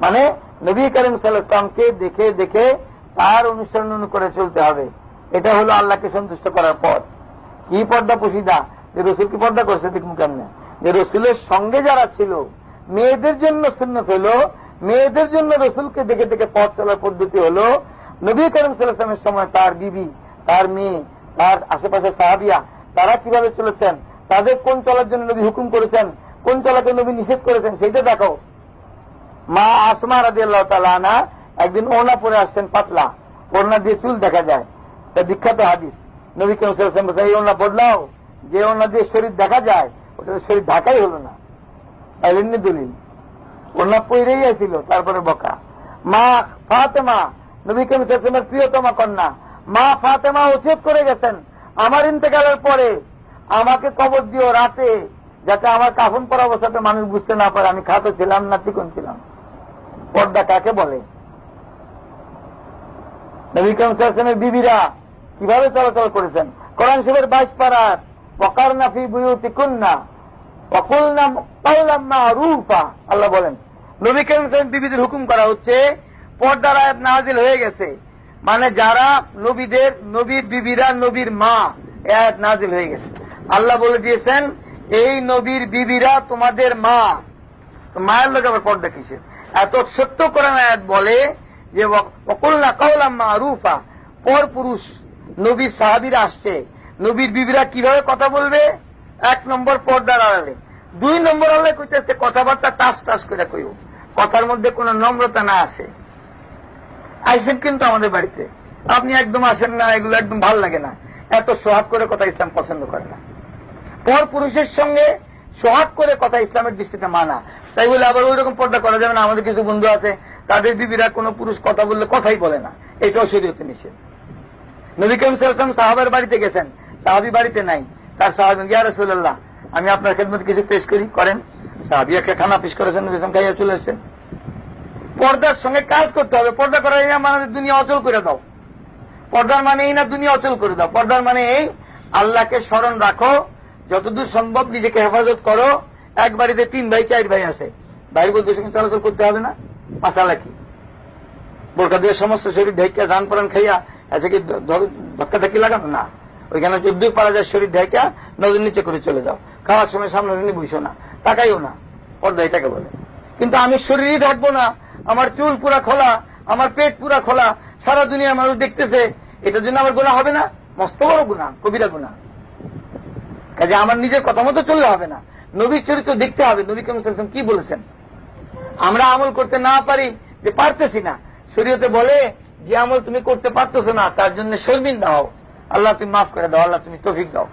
মানে নবী করিম সাল্লামকে দেখে দেখে তার অনুসরণ করে চলতে হবে। এটা হলো আল্লাহকে সন্তুষ্ট করার পথ। কি পর্দা পুশিদা? যে রসুল কি পর্দা করছে দেখুন কেমনে? যে রসুলের সঙ্গে যারা ছিল, মেয়েদের জন্য সুন্নত হলো, মেয়েদের জন্য রসুলকে দেখে দেখে পথ চলার পদ্ধতি হলো, নবী করিম সাল্লামের সময় তার বিবি, তার মেয়ে, তার আশেপাশে সাহাবিয়া তারা কীভাবে চলেছেন? তাদের কোন চলার জন্য নবী হুকুম করেছেন? কোন চলাকে নবী নিষেধ করেছেন? সেইটা দেখো মা আসমা রাজি আল্লাহ তালা একদিন ওনা পরে আসছেন পাতলা। ওনা দিয়ে চুল দেখা যায়। তা বিখ্যাত হাদিস। নবী কেউ এই ওনা বদলাও। যে ওনা দিয়ে শরীর দেখা যায়, ওটা শরীর ঢাকাই হলো না। তাইলেননি দলিল। ওনা পইরেই আসছিল তারপরে বকা। মা ফাতেমা, নবী সালামের প্রিয়তমা কন্যা। মা ফাতেমা উচিত করে গেছেন। আমার ইন্তেকালের পরে আমাকে কবর দিও রাতে, যাতে আমার কাফন পরা অবস্থাতে মানুষ বুঝতে না পারে। আমি খাতো ছিলাম না, চিকন ছিলাম। পর্দা কাকে বলে? বিবিরা কীভাবে চলাচল করেছেন? কোরআন শিবের বাইশ পাড়ার ওকার নাফি বুয়ুতি কুন্না রূপা আল্লাহ বলেন। নবী কাম বিবিদের হুকুম করা হচ্ছে, পর্দার আয়াত নাজিল হয়ে গেছে। মানে যারা নবীদের, নবীর বিবিরা, নবীর মা আয়াত নাজিল হয়ে গেছে। আল্লাহ বলে দিয়েছেন, এই নবীর বিবিরা তোমাদের মা। মায়ের লোক আবার পর্দা কিসের? এত সত্য কোরআন আয়াত বলে যে অকুল্লা কাউলাম্মা রুফা পর পুরুষ নবীর সাহাবিরা আসছে। নবীর বিবিরা কীভাবে কথা বলবে? এক নম্বর পর্দার আড়ালে। দুই নম্বর আড়ালে কইতেছে কথাবার্তা টাস টাস করে কইব। কথার মধ্যে কোনো নম্রতা না আসে। আইসেন কিন্তু আমাদের বাড়িতে। আপনি একদম আসেন না, এগুলো একদম ভালো লাগে না। এত সোহাগ করে কথা ইসলাম পছন্দ করে না। পর পুরুষের সঙ্গে সোহাগ করে কথা ইসলামের দৃষ্টিতে মানা। তাই বলে আবার ওই রকম পর্দা করা যাবে না, আমাদের কিছু বন্ধু আছে, তাদের বিবিরা কোনো পুরুষ কথা বললে কথাই বলে না। এটাও শরীয়তে নিষেধ। নবী করিম সাল্লাম সাহাবের বাড়িতে গেছেন, সাহাবি বাড়িতে নাই। তার সাহাবি গিয়া রসুল্লাহ আমি আপনার খেদমত কিছু পেশ করি, করেন। সাহাবি একটা খানা পেশ করেছেন, নবী সাল্লাম খাইয়া চলে এসছেন। পর্দার সঙ্গে কাজ করতে হবে। পর্দা করার এই না মানে দুনিয়া অচল করে দাও। পর্দার মানে এই না দুনিয়া অচল করে দাও। পর্দার মানে এই, আল্লাহকে স্মরণ রাখো যতদূর সম্ভব নিজেকে হেফাজত করো। এক বাড়িতে তিন ভাই, চার ভাই আছে। ভাই বলতে সঙ্গে চলাচল করতে হবে না। মাসালা কি বোরকা দিয়ে সমস্ত শরীর ঢেকে যান পরান খাইয়া, এসে কি ধক্কা ধাক্কি লাগানো? না। ওইখানে যদ্দূর পারা যায় শরীর ঢেকা নজর নিচে করে চলে যাও। খাওয়ার সময় সামনে নিয়ে বুঝো না। তাকাইও না। পর্দা এটাকে বলে। কিন্তু আমি শরীরই ঢাকবো না। আমার চুল পুরা খোলা, আমার পেট পুরা খোলা। সারা দুনিয়া মানুষ দেখতেছে, এটার জন্য আমার গুণা হবে না? মস্ত বড় গুণা কবিরা গুণা কাজে আমার নিজের কথা মতো চললে হবে না। নবীর চরিত্র দেখতে হবে। নবী কেমন কি বলেছেন? আমরা আমল করতে না পারি যে পারতেছি না। শরীয়তে বলে যে আমল তুমি করতে পারতেছো না, তার জন্য শর্মিন দাও আল্লাহ তুমি মাফ করে দাও, আল্লাহ তুমি তফিক দাও।